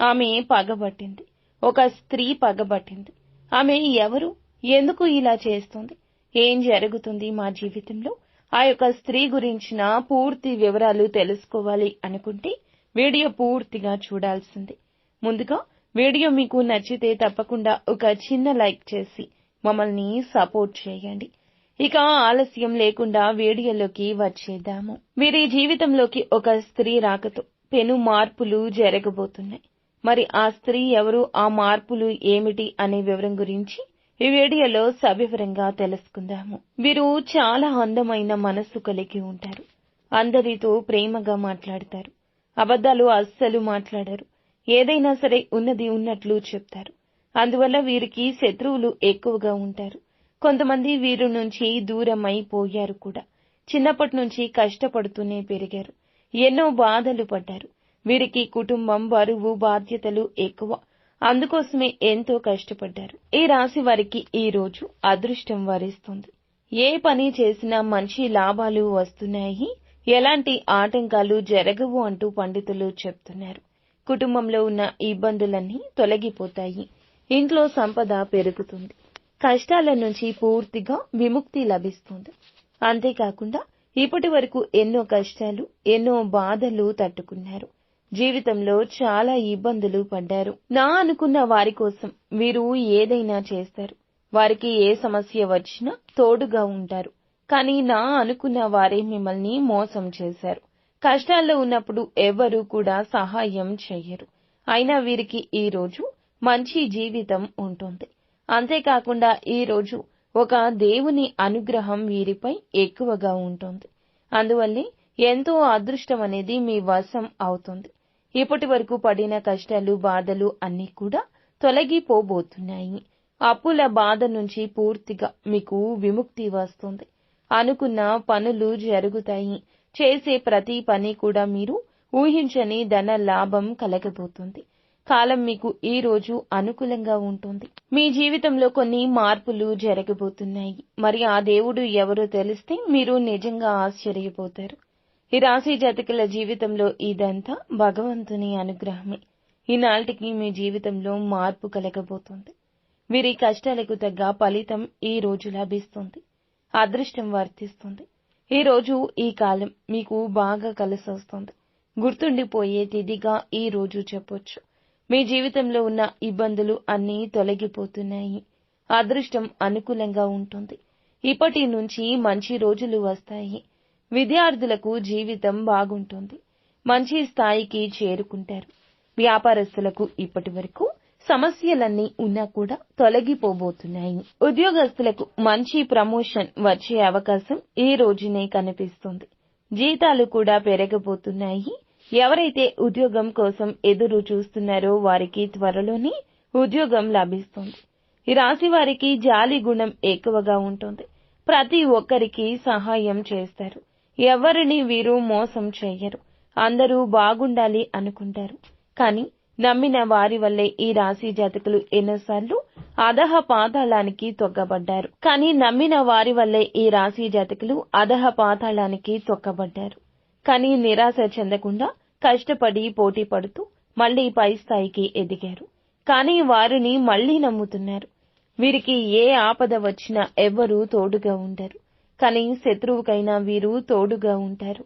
ఆమె పగబట్టింది. ఒక స్త్రీ పగబట్టింది. ఆమె ఎవరు? ఎందుకు ఇలా చేస్తుంది? ఏం జరుగుతుంది మా జీవితంలో? ఆ యొక్క స్త్రీ గురించిన పూర్తి వివరాలు తెలుసుకోవాలి అనుకుంటే వీడియో పూర్తిగా చూడాల్సింది. ముందుగా వీడియో మీకు నచ్చితే తప్పకుండా ఒక చిన్న లైక్ చేసి మమ్మల్ని సపోర్ట్ చేయండి. ఇక ఆలస్యం లేకుండా వీడియోలోకి వచ్చేద్దాము. వీరి జీవితంలోకి ఒక స్త్రీ రాకతో పెను మార్పులు జరగబోతున్నాయి. మరి ఆ స్త్రీ ఎవరు ఆ మార్పులు ఏమిటి అనే వివరం గురించి ఈ వీడియోలో సవివరంగా తెలుసుకుందాము. వీరు చాలా అందమైన మనస్సు కలిగి ఉంటారు. అందరితో ప్రేమగా మాట్లాడతారు. అబద్ధాలు అస్సలు మాట్లాడరు. ఏదైనా సరే ఉన్నది ఉన్నట్లు చెప్తారు. అందువల్ల వీరికి శత్రువులు ఎక్కువగా ఉంటారు. కొంతమంది వీరి నుంచి దూరం అయిపోయారు కూడా. చిన్నప్పటి నుంచి కష్టపడుతూనే పెరిగారు. ఎన్నో బాధలు పడ్డారు. వీరికి కుటుంబం బరువు బాధ్యతలు ఎక్కువ. అందుకోసమే ఎంతో కష్టపడ్డారు. ఈ రాశి వారికి ఈ రోజు అదృష్టం వరిస్తుంది. ఏ పని చేసినా మంచి లాభాలు వస్తున్నాయి. ఎలాంటి ఆటంకాలు జరగవు అంటూ పండితులు చెప్తున్నారు. కుటుంబంలో ఉన్న ఇబ్బందులన్నీ తొలగిపోతాయి. ఇంట్లో సంపద పెరుగుతుంది. కష్టాల నుంచి పూర్తిగా విముక్తి లభిస్తుంది. అంతేకాకుండా ఇప్పటి వరకు ఎన్నో కష్టాలు ఎన్నో బాధలు తట్టుకున్నారు. జీవితంలో చాలా ఇబ్బందులు పడ్డారు. నా అనుకున్న వారి కోసం వీరు ఏదైనా చేస్తారు. వారికి ఏ సమస్య వచ్చినా తోడుగా ఉంటారు. కానీ నా అనుకున్న వారే మిమ్మల్ని మోసం చేశారు. కష్టాల్లో ఉన్నప్పుడు ఎవరు కూడా సహాయం చెయ్యరు. అయినా వీరికి ఈ రోజు మంచి జీవితం ఉంటుంది. అంతేకాకుండా ఈ రోజు ఒక దేవుని అనుగ్రహం వీరిపై ఎక్కువగా ఉంటుంది. అందువల్లే ఎంతో అదృష్టం అనేది మీ వశం అవుతుంది. ఇప్పటి వరకు పడిన కష్టాలు బాధలు అన్నీ కూడా తొలగిపోబోతున్నాయి. అప్పుల బాధ నుంచి పూర్తిగా మీకు విముక్తి వస్తుంది. అనుకున్న పనులు జరుగుతాయి. చేసే ప్రతి పని కూడా మీరు ఊహించని ధన లాభం కలగబోతుంది. కాలం మీకు ఈ రోజు అనుకూలంగా ఉంటుంది. మీ జీవితంలో కొన్ని మార్పులు జరగబోతున్నాయి. మరి ఆ దేవుడు ఎవరో తెలిస్తే మీరు నిజంగా ఆశ్చర్యపోతారు. ఈ రాశి జాతకుల జీవితంలో ఇదంతా భగవంతుని అనుగ్రహమే. ఈనాటికి మీ జీవితంలో మార్పు కలగబోతుంది. వీరి కష్టాలకు తగ్గ ఫలితం ఈ రోజు లభిస్తుంది. అదృష్టం వర్తిస్తుంది. ఈ రోజు ఈ కాలం మీకు బాగా కలిసొస్తుంది. గుర్తుండిపోయే తిథిగా ఈ రోజు చెప్పొచ్చు. మీ జీవితంలో ఉన్న ఇబ్బందులు అన్నీ తొలగిపోతున్నాయి. అదృష్టం అనుకూలంగా ఉంటుంది. ఇప్పటి నుంచి మంచి రోజులు వస్తాయి. విద్యార్థులకు జీవితం బాగుంటుంది. మంచి స్థాయికి చేరుకుంటారు. వ్యాపారస్తులకు ఇప్పటి వరకు సమస్యలన్నీ ఉన్నా కూడా తొలగిపోబోతున్నాయి. ఉద్యోగస్తులకు మంచి ప్రమోషన్ వచ్చే అవకాశం ఈ రోజునే కనిపిస్తుంది. జీతాలు కూడా పెరగబోతున్నాయి. ఎవరైతే ఉద్యోగం కోసం ఎదురు చూస్తున్నారో వారికి త్వరలోనే ఉద్యోగం లభిస్తుంది. ఈ రాశి వారికి జాలి గుణం ఎక్కువగా ఉంటుంది. ప్రతి ఒక్కరికి సహాయం చేస్తారు. ఎవరిని వీరు మోసం చేయరు. అందరూ బాగుండాలి అనుకుంటారు. కానీ నమ్మిన వారి వల్లే ఈ రాశి జాతకులు ఎన్నోసార్లు అధహ పాతాళానికి తొక్కబడ్డారు కానీ నమ్మిన వారి వల్లే ఈ రాశి జాతకులు అధహ పాతాళానికి తొక్కబడ్డారు. కానీ నిరాశ చెందకుండా కష్టపడి పోటీ పడుతూ మళ్ళీ పై స్థాయికి ఎదిగారు. కానీ వారిని మళ్ళీ నమ్ముతున్నారు. వీరికి ఏ ఆపద వచ్చినా ఎవ్వరూ తోడుగా ఉండరు. కానీ శత్రువుకైనా వీరు తోడుగా ఉంటారు.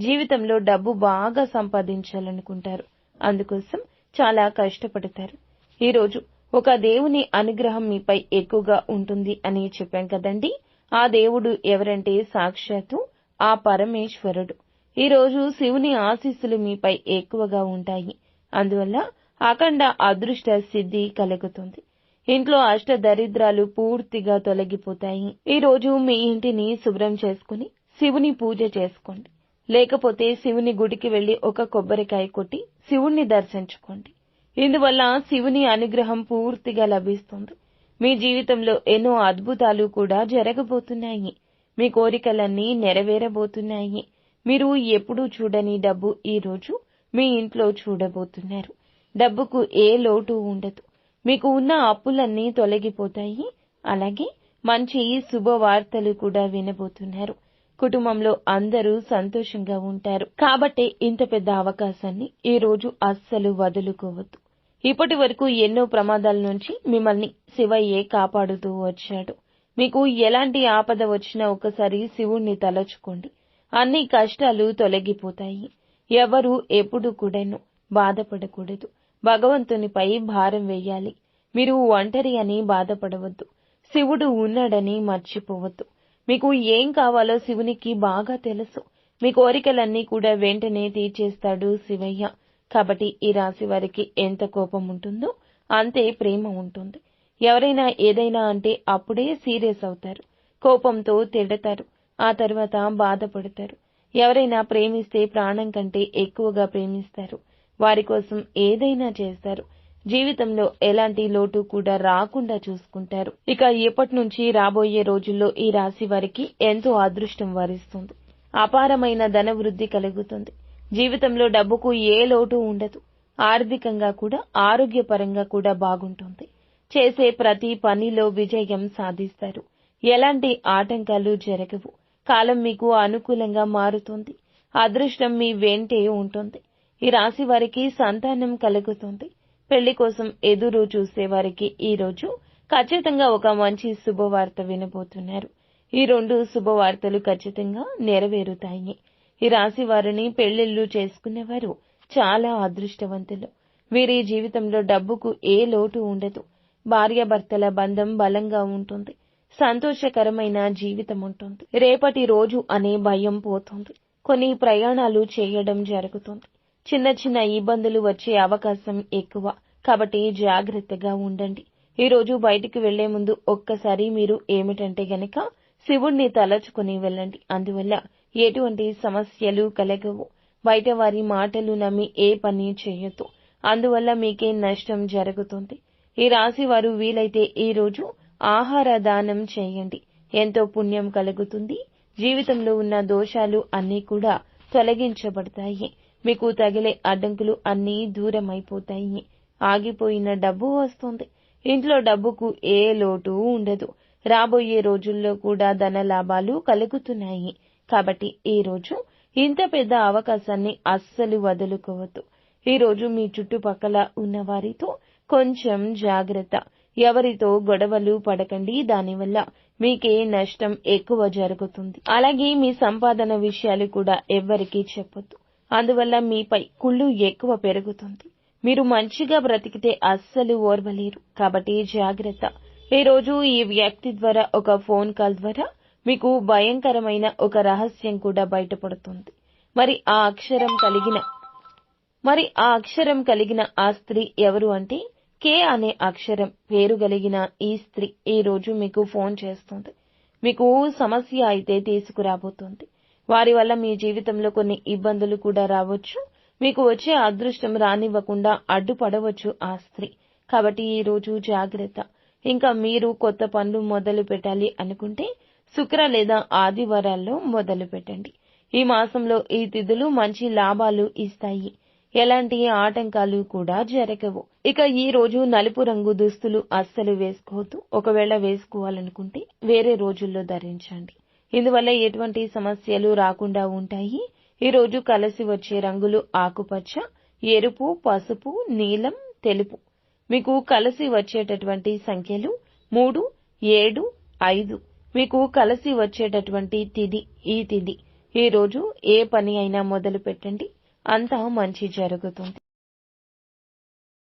జీవితంలో డబ్బు బాగా సంపాదించాలనుకుంటారు. అందుకోసం చాలా కష్టపడతారు. ఈరోజు ఒక దేవుని అనుగ్రహం మీపై ఎక్కువగా ఉంటుంది అని చెప్పాం కదండి. ఆ దేవుడు ఎవరంటే సాక్షాత్తు ఆ పరమేశ్వరుడు. ఈరోజు శివుని ఆశీస్సులు మీపై ఎక్కువగా ఉంటాయి. అందువల్ల అఖండ అదృష్ట సిద్ధి కలుగుతుంది. ఇంట్లో అష్ట దరిద్రాలు పూర్తిగా తొలగిపోతాయి. ఈ రోజు మీ ఇంటిని శుభ్రం చేసుకుని శివుని పూజ చేసుకోండి. లేకపోతే శివుని గుడికి వెళ్ళి ఒక కొబ్బరికాయ కొట్టి శివుణ్ణి దర్శించుకోండి. ఇందువల్ల శివుని అనుగ్రహం పూర్తిగా లభిస్తుంది. మీ జీవితంలో ఎన్నో అద్భుతాలు కూడా జరగబోతున్నాయి. మీ కోరికలన్నీ నెరవేరబోతున్నాయి. మీరు ఎప్పుడూ చూడని డబ్బు ఈ రోజు మీ ఇంట్లో చూడబోతున్నారు. డబ్బుకు ఏ లోటు ఉండదు. మీకు ఉన్న అప్పులన్నీ తొలగిపోతాయి. అలాగే మంచి శుభవార్తలు కూడా వినబోతున్నారు. కుటుంబంలో అందరూ సంతోషంగా ఉంటారు. కాబట్టే ఇంత పెద్ద అవకాశాన్ని ఈ రోజు అస్సలు వదులుకోవద్దు. ఇప్పటి వరకు ఎన్నో ప్రమాదాల నుంచి మిమ్మల్ని శివయ్యే కాపాడుతూ వచ్చాడు. మీకు ఎలాంటి ఆపద వచ్చినా ఒకసారి శివుణ్ణి తలచుకోండి. అన్ని కష్టాలు తొలగిపోతాయి. ఎవరు ఎప్పుడు కూడాను బాధపడకూడదు. భగవంతునిపై భారం వేయాలి. మీరు ఒంటరి అని బాధపడవద్దు. శివుడు ఉన్నాడని మర్చిపోవద్దు. మీకు ఏం కావాలో శివునికి బాగా తెలుసు. మీ కోరికలన్నీ కూడా వెంటనే తీర్చేస్తాడు శివయ్య. కాబట్టి ఈ రాశి వారికి ఎంత కోపం ఉంటుందో అంతే ప్రేమ ఉంటుంది. ఎవరైనా ఏదైనా అంటే అప్పుడే సీరియస్ అవుతారు. కోపంతో తిడతారు. ఆ తర్వాత బాధపడతారు. ఎవరైనా ప్రేమిస్తే ప్రాణం కంటే ఎక్కువగా ప్రేమిస్తారు. వారి కోసం ఏదైనా చేస్తారు. జీవితంలో ఎలాంటి లోటు కూడా రాకుండా చూసుకుంటారు. ఇక ఇప్పటి నుంచి రాబోయే రోజుల్లో ఈ రాశి వారికి ఎంతో అదృష్టం వరిస్తుంది. అపారమైన ధన వృద్ధి కలుగుతుంది. జీవితంలో డబ్బుకు ఏ లోటు ఉండదు. ఆర్థికంగా కూడా ఆరోగ్యపరంగా కూడా బాగుంటుంది. చేసే ప్రతి పనిలో విజయం సాధిస్తారు. ఎలాంటి ఆటంకాలు జరగవు. కాలం మీకు అనుకూలంగా మారుతుంది. అదృష్టం మీ వెంటే ఉంటుంది. ఈ రాశి వారికి సంతానం కలుగుతుంది. పెళ్ళి కోసం ఎదురు చూసే వారికి ఈ రోజు ఖచ్చితంగా ఒక మంచి శుభవార్త వినబోతున్నారు. ఈ రెండు శుభవార్తలు ఖచ్చితంగా నెరవేరుతాయి. ఈ రాశి వారిని పెళ్ళిళ్ళు చేసుకునేవారు చాలా అదృష్టవంతులు. వీరి జీవితంలో డబ్బుకు ఏ లోటు ఉండదు. భార్యాభర్తల బంధం బలంగా ఉంటుంది. సంతోషకరమైన జీవితం ఉంటుంది. రేపటి రోజు అనే భయం పోతుంది. కొన్ని ప్రయాణాలు చేయడం జరుగుతుంది. చిన్న చిన్న ఇబ్బందులు వచ్చే అవకాశం ఎక్కువ. కాబట్టి జాగ్రత్తగా ఉండండి. ఈ రోజు బయటికి వెళ్ళే ముందు ఒక్కసారి మీరు ఏమిటంటే గనక శివుణ్ణి తలచుకుని వెళ్ళండి. అందువల్ల ఎటువంటి సమస్యలు కలగవు. బయట వారి మాటలు నమ్మి ఏ పని చేయొద్దు. అందువల్ల మీకే నష్టం జరుగుతుంది. ఈ రాశి వారు వీలైతే ఈ రోజు ఆహార దానం చేయండి. ఎంతో పుణ్యం కలుగుతుంది. జీవితంలో ఉన్న దోషాలు అన్నీ కూడా తొలగించబడతాయి. మీకు తగిలే అడ్డంకులు అన్నీ దూరమైపోతాయి. ఆగిపోయిన డబ్బు వస్తుంది. ఇంట్లో డబ్బుకు ఏ లోటు ఉండదు. రాబోయే రోజుల్లో కూడా ధన లాభాలు కలుగుతున్నాయి. కాబట్టి ఈ రోజు ఇంత పెద్ద అవకాశాన్ని అస్సలు వదులుకోవద్దు. ఈ రోజు మీ చుట్టుపక్కల ఉన్నవారితో కొంచెం జాగ్రత్త. ఎవరితో గొడవలు పడకండి. దానివల్ల మీకే నష్టం ఎక్కువ జరుగుతుంది. అలాగే మీ సంపాదన విషయాలు కూడా ఎవ్వరికీ చెప్పొద్దు. అందువల్ల మీపై కుళ్ళు ఎక్కువ పెరుగుతుంది. మీరు మంచిగా బ్రతికితే అస్సలు ఓర్వలేరు. కాబట్టి జాగ్రత్త. ఈ రోజు ఈ వ్యక్తి ద్వారా ఒక ఫోన్ కాల్ ద్వారా మీకు భయంకరమైన ఒక రహస్యం కూడా బయటపడుతుంది. మరి ఆ అక్షరం కలిగిన మరి ఆ అక్షరం కలిగిన ఆ స్త్రీ ఎవరు అంటే కే అనే అక్షరం పేరు కలిగిన ఈ స్త్రీ ఈ రోజు మీకు ఫోన్ చేస్తుంది. మీకు సమస్య అయితే తీసుకురాబోతోంది. వారి వల్ల మీ జీవితంలో కొన్ని ఇబ్బందులు కూడా రావచ్చు. మీకు వచ్చే అదృష్టం రానివ్వకుండా అడ్డుపడవచ్చు ఆ స్త్రీ. కాబట్టి ఈ రోజు జాగ్రత్త. ఇంకా మీరు కొత్త పనులు మొదలు పెట్టాలి అనుకుంటే శుక్ర లేదా ఆదివారాల్లో మొదలు పెట్టండి. ఈ మాసంలో ఈ తిథులు మంచి లాభాలు ఇస్తాయి. ఎలాంటి ఆటంకాలు కూడా జరగవు. ఇక ఈ రోజు నలుపు రంగు దుస్తులు అస్సలు వేసుకోవద్దు. ఒకవేళ వేసుకోవాలనుకుంటే వేరే రోజుల్లో ధరించండి. ఇందువల్ల ఎటువంటి సమస్యలు రాకుండా ఉంటాయి. ఈరోజు కలిసి వచ్చే రంగులు ఆకుపచ్చ ఎరుపు పసుపు నీలం తెలుపు. మీకు కలిసి వచ్చేటటువంటి సంఖ్యలు మూడు ఏడు ఐదు. మీకు కలిసి వచ్చేటటువంటి తిది ఈ తిది. ఈ రోజు ఏ పని అయినా మొదలు పెట్టండి అంతా మంచి జరుగుతుంది.